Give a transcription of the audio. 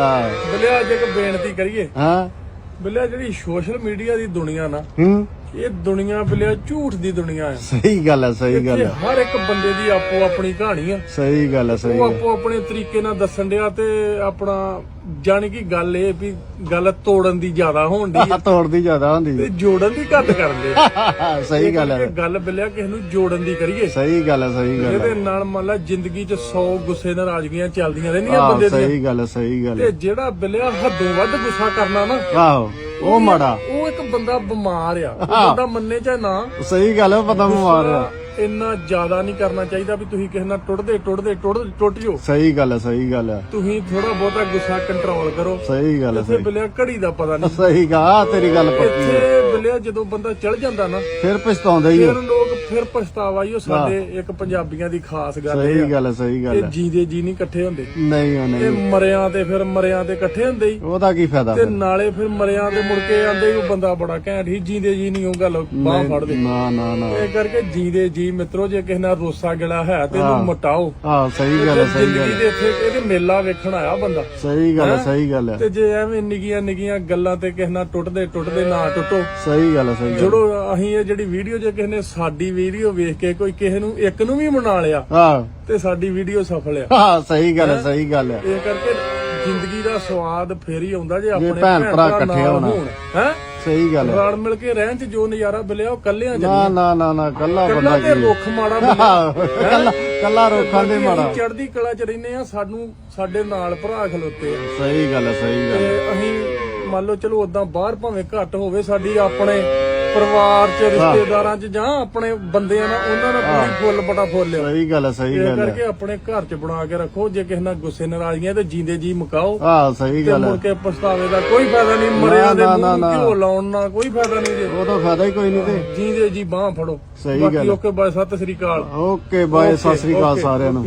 ਹਾਂ। ਬਿਲਿਆ ਅੱਜ ਇੱਕ ਬੇਨਤੀ ਕਰੀਏ। ਹਾਂ। ਬਿਲਿਆ ਜਿਹੜੀ ਸੋਸ਼ਲ ਮੀਡੀਆ ਦੀ ਦੁਨੀਆ ਨਾ ਹੂੰ। ਇਹ ਦੁਨੀਆ ਬਿਲਿਆ ਝੂਠ ਦੀ ਦੁਨੀਆ ਆ। ਸਹੀ ਗੱਲ ਹੈ ਸਹੀ ਗੱਲ ਹੈ ਹਰ ਇੱਕ ਬੰਦੇ ਦੀ ਆਪੋ ਆਪਣੀ ਕਹਾਣੀ ਆ। ਸਹੀ ਗੱਲ ਹੈ ਸਹੀ ਉਹ ਆਪੋ ਆਪਣੇ ਤਰੀਕੇ ਨਾਲ ਦੱਸਣ ਡਿਆ ਤੇ ਆਪਣਾ ਜਾਣੀ ਕਿ ਗੱਲ ਇਹ ਵੀ ਗੱਲ ਤੋੜਨ ਦੀ ਜ਼ਿਆਦਾ ਹੋਣ ਦੀ ਆ। ਤੋੜਦੀ ਜ਼ਿਆਦਾ ਹੁੰਦੀ ਤੇ ਜੋੜਨ ਦੀ ਘੱਟ ਕਰਨ ਦੇ ਸਹੀ ਗੱਲ ਹੈ ਗੱਲ ਬਿਲਿਆ ਕਿਸੇ ਨੂੰ ਜੋੜਨ ਦੀ ਕਰੀਏ। ਸਹੀ ਗੱਲ ਹੈ ਸਹੀ ਗੱਲ ਇਹਦੇ ਨਾਲ ਮੰਨ ਲਾ ਜ਼ਿੰਦਗੀ 'ਚ 100 ਗੁੱਸੇ ਨਾਰਾਜ਼ਗੀਆਂ ਚੱਲਦੀਆਂ ਰਹਿੰਦੀਆਂ ਬੰਦੇ ਦੀਆਂ। ਸਹੀ ਗੱਲ ਹੈ ਸਹੀ ਗੱਲ ਤੇ ਜਿਹੜਾ ਬਿਲਿਆ ਹੱਦੋਂ ਵੱਧ ਗੁੱਸਾ ਕਰਨਾ ਨਾ ਆਹੋ ਉਹ ਮਾੜਾ। ਬੰਦਾ ਬਿਮਾਰ ਆ। ਉਹ ਬੰਦਾ ਮੰਨੇ ਚਾਹੇ ਨਾ। ਸਹੀ ਗੱਲ ਹੈ ਪਤਾ ਬਿਮਾਰ ਆ। ਇੰਨਾ ਜ਼ਿਆਦਾ ਨਹੀਂ ਕਰਨਾ ਚਾਹੀਦਾ ਵੀ ਤੁਸੀਂ ਕਿਸੇ ਨਾਲ ਟੁੱਟਦੇ ਟੁੱਟਦੇ ਟੁੱਟ ਟੁੱਟ ਜਾਓ। ਸਹੀ ਗੱਲ ਹੈ ਸਹੀ ਗੱਲ ਹੈ ਤੁਸੀਂ ਥੋੜਾ ਬਹੁਤਾ ਗੁੱਸਾ ਕੰਟਰੋਲ ਕਰੋ। ਸਹੀ ਗੱਲ ਹੈ ਇੱਥੇ ਬਿਲਿਆ ਘੜੀ ਦਾ ਪਤਾ ਨਹੀਂ। ਸਹੀ ਗਾ ਤੇਰੀ ਗੱਲ ਪੱਕੀ ਹੈ ਇੱਥੇ ਬਿਲਿਆ ਜਦੋਂ ਬੰਦਾ ਚੜ ਜਾਂਦਾ ਨਾ ਫਿਰ ਪਛਤਾਉਂਦੇ ਹੀ ਆ। ਫਿਰ ਪਛਤਾਵਾ ਹੀ ਉਹ ਸਾਡੇ ਇੱਕ ਪੰਜਾਬੀਆਂ ਦੀ ਖਾਸ ਗੱਲ ਇਹ ਸਹੀ ਗੱਲ ਹੈ ਸਹੀ ਗੱਲ ਇਹ ਹੈ। ਜੀਂਦੇ ਜੀ ਨਹੀਂ ਇਕੱਠੇ ਹੁੰਦੇ। ਨਹੀਂ ਉਹ ਇਹ ਨਹੀਂ ਮਰਿਆਂ ਤੇ ਫਿਰ ਮਰਿਆਂ ਤੇ ਇਕੱਠੇ ਹੁੰਦੇ ਹੀ। ਉਹਦਾ ਕੀ ਫਾਇਦਾ ਤੇ? ਨਾਲੇ ਫਿਰ ਮਰਿਆਂ ਤੇ ਮੁੜ ਕੇ ਆਂਦੇ ਉਹ ਬੰਦਾ ਬੜਾ ਘੈਂਟ ਹੀ ਜੀਂਦੇ ਜੀ ਨਹੀਂ ਉਹ ਗੱਲ ਬਾਹ ਫੜਦੇ ਨਾ ਨਾ ਨਾ। ਇਹ ਕਰਕੇ ਜੀਂਦੇ ਜੀ ਮਿੱਤਰੋ ਜੇ ਕਿਸੇ ਨਾਲ ਰੋਸਾ ਗਿਲਾ ਹੈ ਤੇ ਇਹਨੂੰ ਮਟਾਓ। ਆਹ ਸਹੀ ਗੱਲ ਹੈ ਸਹੀ ਗੱਲ ਹੈ। ਦੇ ਇੱਥੇ ਇਹਦੇ ਮੇਲਾ ਵੇਖਣ ਆਇਆ ਬੰਦਾ। ਸਹੀ ਗੱਲ ਹੈ ਸਹੀ ਗੱਲ ਹੈ। ਤੇ ਜੇ ਐਵੇਂ ਨਿੱਕੀਆਂ ਨਿੱਕੀਆਂ ਗੱਲਾਂ ਤੇ ਕਿਸੇ ਨਾਲ ਟੁੱਟਦੇ ਟੁੱਟਦੇ ਨਾ ਟੁੱਟੋ। ਸਹੀ ਗੱਲ ਹੈ ਸਹੀ ਗੱਲ ਹੈ। ਜਿਹੜੋ ਅਸੀਂ ਇਹ ਜਿਹੜੀ ਵੀਡੀਓ ਜੇ ਕਿਸੇ ਨੇ ਸਾਡੀ ਵੀਡੀਓ ਵੇਖ ਕੇ ਕੋਈ ਕਿਸੇ ਨੂੰ ਇੱਕ ਨੂੰ ਵੀ ਮਨਾ ਲਿਆ ਆਹ ਤੇ ਸਾਡੀ ਵੀਡੀਓ ਸਫਲ ਆ। ਆਹ ਸਹੀ ਗੱਲ ਹੈ ਸਹੀ ਗੱਲ ਹੈ। ਇਹ ਕਰਕੇ ਜ਼ਿੰਦਗੀ ਦਾ ਸਵਾਦ ਫੇਰ ਹੀ ਆਉਂਦਾ ਜੇ ਆਪਣੇ ਭੈਣ ਭਰਾ ਇਕੱਠੇ ਹੋਣ। ਹੈ? ਸਹੀ ਗੱਲ ਹੈ। ਰਲ ਮਿਲ ਕੇ ਰਹਿਣ ਚ ਜੋ ਨਜ਼ਾਰਾ ਮਿਲਿਆ ਉਹ ਕੱਲਿਆਂ ਚ ਨਾ ਨਾ ਨਾ ਨਾ ਕੱਲਾ ਬੰਦਾ ਕੀ ਰੁੱਖ ਮਾੜਾ ਕੱਲਾ ਕੱਲਾ ਰੋਕਾਂ ਦੇ ਮਾੜਾ। ਚੜਦੀ ਕਲਾ ਚ ਰਹਿੰਦੇ ਆ ਸਾਨੂੰ ਸਾਡੇ ਨਾਲ ਭਰਾ ਖਲੋਤੇ ਆ। ਸਹੀ ਗੱਲ ਹੈ ਸਹੀ ਗੱਲ ਹੈ। ਅਸੀਂ ਮੰਨ ਲਓ ਚਲੋ ਉਦਾਂ ਬਾਹਰ ਭਾਵੇਂ ਘੱਟ ਹੋਵੇ ਸਾਡੀ ਆਪਣੇ ਪਰਿਵਾਰ ਚ ਰਿਸ਼ਤੇਦਾਰਾਂ ਚ ਜਾਂ ਆਪਣੇ ਬੰਦਿਆਂ ਨਾਲ ਉਹਨਾਂ ਨਾਲ ਪੂਰੀ ਫੁੱਲ ਬਟਾ ਫੁੱਲ ਲਿਓ। ਸਹੀ ਗੱਲ ਹੈ ਸਹੀ ਗੱਲ ਹੈ। ਕਰਕੇ ਆਪਣੇ ਘਰ ਚ ਬਣਾ ਕੇ ਰੱਖੋ ਜੇ ਕਿਸੇ ਨਾਲ ਗੁੱਸੇ ਨਾਰਾਜ਼ਗੀਆਂ ਤੇ ਜੀਂਦੇ ਜੀ ਮੁਕਾਓ। ਆਹ ਸਹੀ ਗੱਲ ਮੁੜ ਹੈ ਕੇ ਪਛਤਾਵੇ ਦਾ ਕੋਈ ਫਾਇਦਾ ਨਹੀਂ ਮਰਿਆਂ ਦੇ ਨਾ, ਮੂੰਹ ਨਾ, ਨੂੰ। ਨਾ। ਘਿਓ ਲਾਉਣ ਨਾਲ ਕੋਈ ਫਾਇਦਾ ਨਹੀਂ ਜੇ। ਉਹਦਾ ਫਾਇਦਾ ਹੀ ਕੋਈ ਨਹੀਂ ਤੇ। ਜੀਂਦੇ ਜੀ ਬਾਹ ਫੜੋ। ਸਹੀ ਗੱਲ ਹੈ। ਓਕੇ ਬਾਏ ਸਤਿ ਸ੍ਰੀ ਅਕਾਲ। ਓਕੇ ਬਾਏ ਸਤਿ ਸ੍ਰੀ ਅਕਾਲ ਸਾਰਿਆਂ ਨੂੰ।